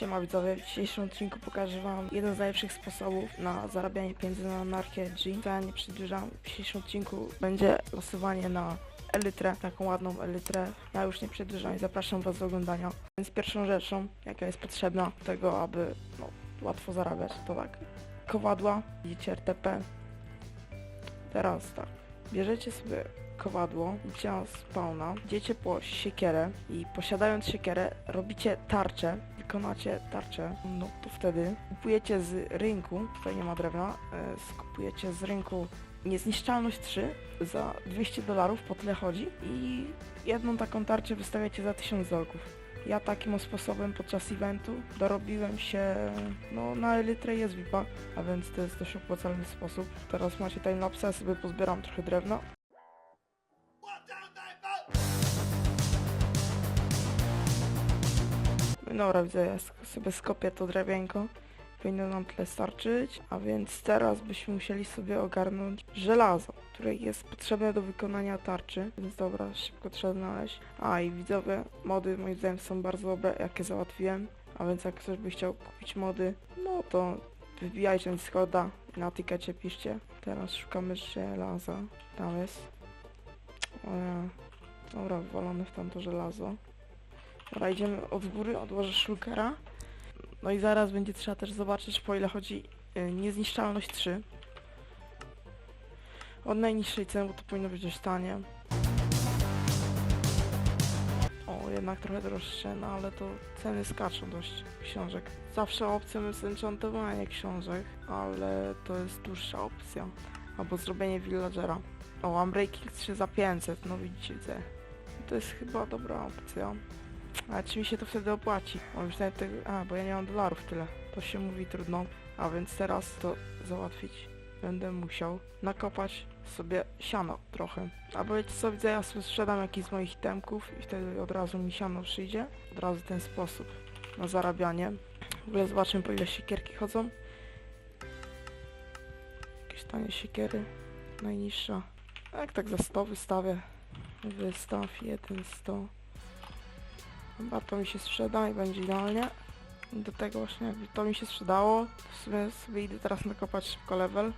Siema widzowie, w dzisiejszym odcinku pokażę wam jeden z najlepszych sposobów na zarabianie pieniędzy na anarchię G. To ja nie przedłużam, w dzisiejszym odcinku będzie losowanie na elytrę, taką ładną elytrę. Ja już nie przedłużam i zapraszam was do oglądania. Więc pierwszą rzeczą, jaka jest potrzebna do tego, aby no, łatwo zarabiać, to tak, kowadła, widzicie RTP. Teraz tak, bierzecie sobie kowadło, idziecie na spawna, idziecie po siekierę i posiadając siekierę robicie tarczę, wykonacie tarczę, no to wtedy kupujecie z rynku, tutaj nie ma drewna, e, skupujecie z rynku niezniszczalność 3 za 200 dolarów, po tyle chodzi i jedną taką tarczę wystawiacie za 1000 dolków. Ja takim sposobem podczas eventu dorobiłem się no, na elytrę jest VIPa, a więc to jest dość opłacalny sposób. Teraz macie timelapse, ja sobie pozbieram trochę drewna. Dobra, widzę, ja sobie skopię to drewienko. Powinno nam tyle starczyć, a więc teraz byśmy musieli sobie ogarnąć żelazo, które jest potrzebne do wykonania tarczy, więc dobra, szybko trzeba znaleźć. A i widzowie, mody moim zdaniem są bardzo dobre, jakie załatwiłem, a więc jak ktoś by chciał kupić mody, no to wybijajcie Discorda, na tikecie piszcie. Teraz szukamy żelaza, tam jest. Dobra, wywalone w tamto żelazo. Dobra, idziemy od góry, odłożę shulkera. No i zaraz będzie trzeba też zobaczyć po ile chodzi y, niezniszczalność 3. Od najniższej ceny, bo to powinno być dość tanie. O, jednak trochę droższe, no ale to ceny skaczą dość książek. Zawsze opcją jest enchantowanie książek, ale to jest dłuższa opcja. Albo zrobienie villagera. O, Unbreaking 3 za 500, no widzicie. To jest chyba dobra opcja. A czy mi się to wtedy opłaci? O, już nawet tego... A, bo ja nie mam dolarów tyle. To się mówi trudno. A więc teraz to załatwić będę musiał nakopać sobie siano trochę. Albo wiecie co, widzę, ja sprzedam jakiś z moich itemków i wtedy od razu mi siano przyjdzie. Od razu ten sposób na zarabianie. W ogóle zobaczymy po ile siekierki chodzą. Jakieś tanie siekiery. Najniższa. Jak tak za 100 wystawię. Wystaw 1, 100. Chyba to mi się sprzeda i będzie idealnie. Do tego właśnie to mi się sprzedało, w sumie sobie idę teraz nakopać szybko level.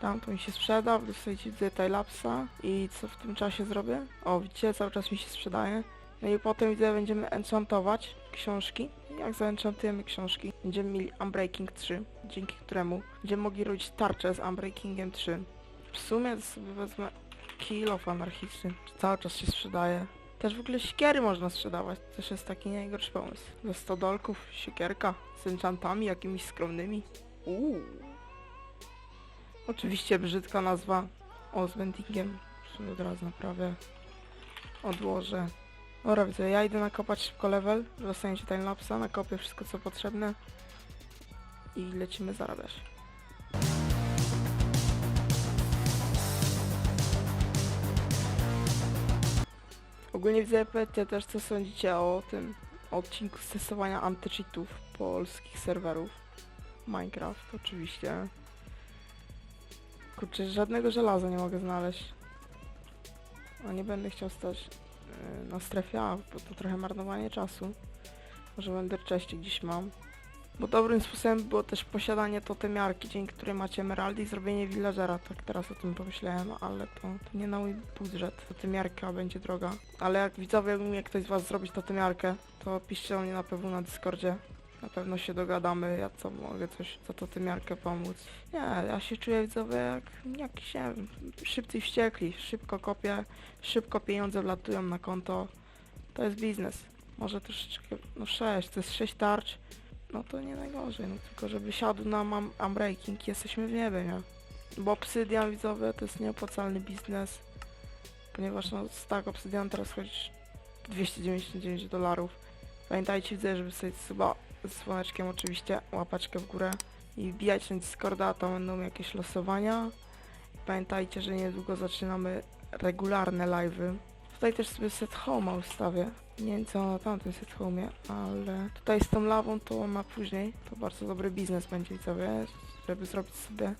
Tam to mi się sprzeda, widzę timelapsa i co w tym czasie zrobię? O, widzicie, cały czas mi się sprzedaje. No i potem widzę, będziemy enchantować książki. Jak zaenchantujemy książki, będziemy mieli Unbreaking 3, dzięki któremu będziemy mogli robić tarczę z Unbreakingiem 3. W sumie sobie wezmę Kill of anarchistyczny, cały czas się sprzedaje. Też w ogóle siekiery można sprzedawać, też jest taki najgorszy pomysł. Za 100 dolków siekierka z enchantami jakimiś skromnymi. Uuu. Oczywiście brzydka nazwa. O, z vendingiem. Od razu naprawię. Odłożę. Dobra, widzę, ja idę nakopać szybko level. Dostaniecie timelapsa, nakopię wszystko co potrzebne. I lecimy zarabiać. Ogólnie widzę, powiedzcie też co sądzicie o tym odcinku z testowania anty-cheatów polskich serwerów. Minecraft oczywiście. Kurczę, żadnego żelaza nie mogę znaleźć. A nie będę chciał stać yy, na strefie A, bo to trochę marnowanie czasu. Może będę wcześniej gdzieś mam. Bo dobrym sposobem było też posiadanie totemiarki, dzięki której macie emeraldy i zrobienie villagera. Tak teraz o tym pomyślałem, ale to, to nie na mój budżet. Totemiarka będzie droga. Ale jak widzowie umie ktoś z was zrobić totemiarkę, to piszcie do mnie na pewno na Discordzie. Na pewno się dogadamy, ja co mogę coś za totemiarkę pomóc. Nie, ja się czuję widzowie jak jakiś, nie wiem, szybcy wściekli. Szybko kopię, szybko pieniądze wlatują na konto. To jest biznes. Może troszeczkę, no 6, to jest 6 tarcz. No to nie najgorzej, no tylko żeby siadł nam am- Unbreaking, jesteśmy w niebie, nie? Bo Obsydian widzowie to jest nieopłacalny biznes, ponieważ no stack Obsydian teraz chodzi 299 dolarów. Pamiętajcie, widzę, żeby sobie suba z dzwoneczkiem oczywiście, łapaczkę w górę i wbijać na Discorda, tam będą jakieś losowania. Pamiętajcie, że niedługo zaczynamy regularne live'y. Tutaj też sobie set home'a ustawię. Nie wiem co na tamtym set home'ie, ale tutaj z tą lawą to na później. To bardzo dobry biznes będzie widzowie, żeby zrobić sobie e,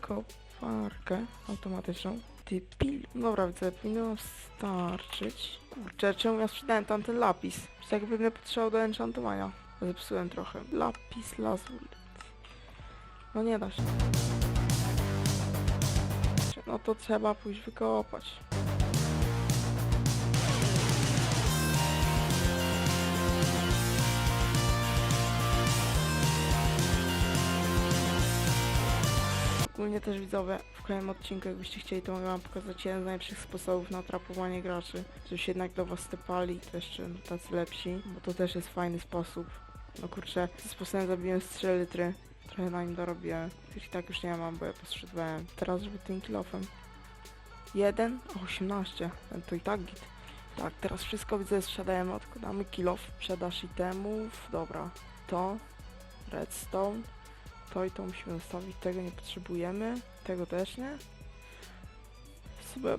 koparkę automatyczną. Ty pil. Dobra, widzę, powinno nam starczyć. Kurczę, czemu ja sprzedałem tamten lapis? Przecież jakby mnie potrzebował do enchantowania. Zepsułem trochę. Lapis lazuli. No nie da się. No to trzeba pójść wykopać. Ogólnie też widzowie, w kolejnym odcinku jakbyście chcieli, to mogę wam pokazać jeden z najlepszych sposobów na trapowanie graczy. Żeby się jednak do was stepali, to jeszcze tacy lepsi, bo to też jest fajny sposób. No kurczę, tym sposobem zabiłem z 3 litry. Trochę na nim dorobiłem. Już i tak już nie mam, bo ja postrzedłem. Teraz żeby tym kilofem. 1, 18. Ten to i tak git. Tak, teraz wszystko widzę, sprzedajemy, odkładamy kilof, sprzedaż itemów, dobra. To, redstone, to i to musimy zostawić, tego nie potrzebujemy, tego też nie. W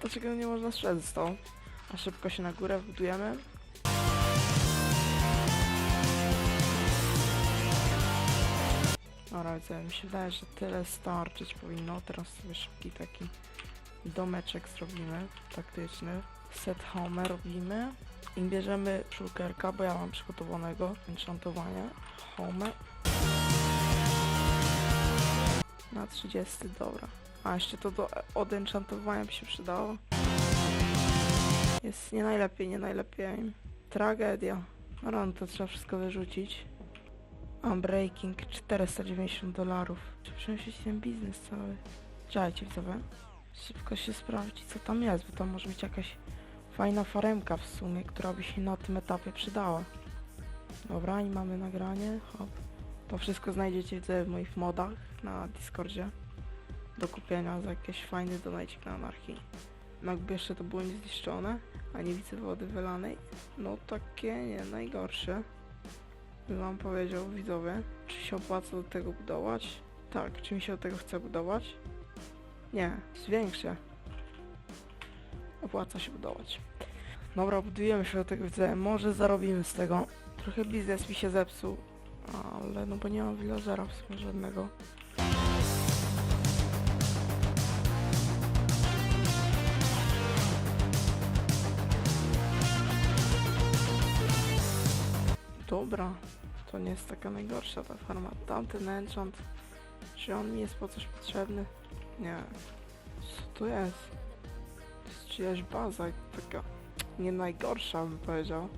dlaczego nie można sprzedać to? A szybko się na górę wbudujemy. Dobra, widzę, mi się wydaje, że tyle starczyć powinno. Teraz sobie szybki taki domeczek zrobimy, taktyczny. Set home robimy. I bierzemy szulkerka, bo ja mam przygotowanego enchantowania. Home. Na 30, dobra. A jeszcze to do odenchantowania by się przydało. Jest nie najlepiej, nie najlepiej. Tragedia. No no, to trzeba wszystko wyrzucić. Unbreaking 490 dolarów. Trzeba przemyśleć ten biznes cały. Czekajcie widzowie. Szybko się sprawdzi co tam jest, bo tam może być jakaś fajna faremka w sumie, która by się na tym etapie przydała. Dobra, i mamy nagranie. Hop. To wszystko znajdziecie widzę w moich modach na Discordzie. Do kupienia za jakiś fajny donajcik na anarchii. No jakby jeszcze to było niezniszczone, a nie widzę wody wylanej. No takie nie najgorsze. Wam powiedział widzowie, czy się opłaca do tego budować? Tak, czy mi się do tego chce budować? Nie, zwiększę. Opłaca się budować. Dobra, budujemy się do tego widzę. Może zarobimy z tego. Trochę biznes mi się zepsuł, ale no bo nie mam villagera w sumie żadnego. Dobra, to nie jest taka najgorsza ta farma. Tamten enchant, czy on mi jest po coś potrzebny? Nie. Co to jest? To jest czyjaś baza, taka nie najgorsza bym powiedział.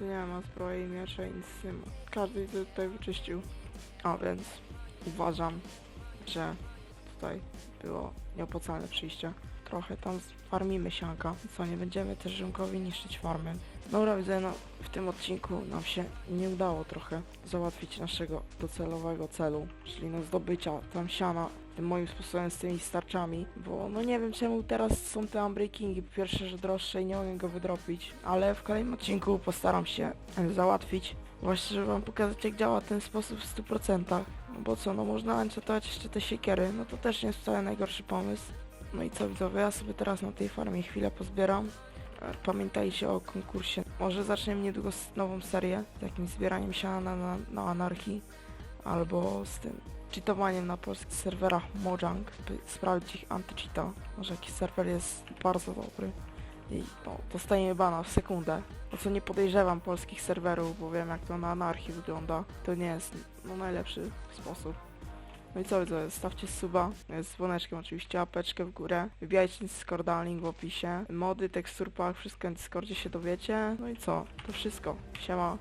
Nie ma, miecze i nic nie ma. Każdy to tutaj wyczyścił. A więc uważam, że tutaj było nieopłacalne przyjście. Trochę tam farmimy sianka, co nie będziemy też Rzymkowi niszczyć farmy. Dobra, widzę, no w tym odcinku nam się nie udało trochę załatwić naszego docelowego celu, czyli no zdobycia tam siana tym moim sposobem z tymi starczami, bo no nie wiem czemu teraz są te unbreakingi, po pierwsze, że droższe i nie mogę go wydropić, ale w kolejnym odcinku postaram się załatwić, właśnie żeby wam pokazać jak działa ten sposób w 100%, no bo co, no można enchantować jeszcze te siekiery, no to też nie jest wcale najgorszy pomysł. No i co widzowie, ja sobie teraz na tej farmie chwilę pozbieram. E, Pamiętajcie o konkursie. Może zaczniemy niedługo nową serię, z jakimś zbieraniem siana na, na, na anarchii, albo z tym cheatowaniem na polskich serwerach Mojang, by sprawdzić ich anti-cheata. Może jakiś serwer jest bardzo dobry i no, dostajemy bana w sekundę. O co nie podejrzewam polskich serwerów, bo wiem jak to na anarchii wygląda. To nie jest no, najlepszy sposób. No i co widzowie, stawcie suba, z dzwoneczkiem oczywiście, apeczkę w górę, wybijajcie Discorda, link w opisie, mody, teksturpak, wszystko na Discordzie się dowiecie, no i co, to wszystko, siema.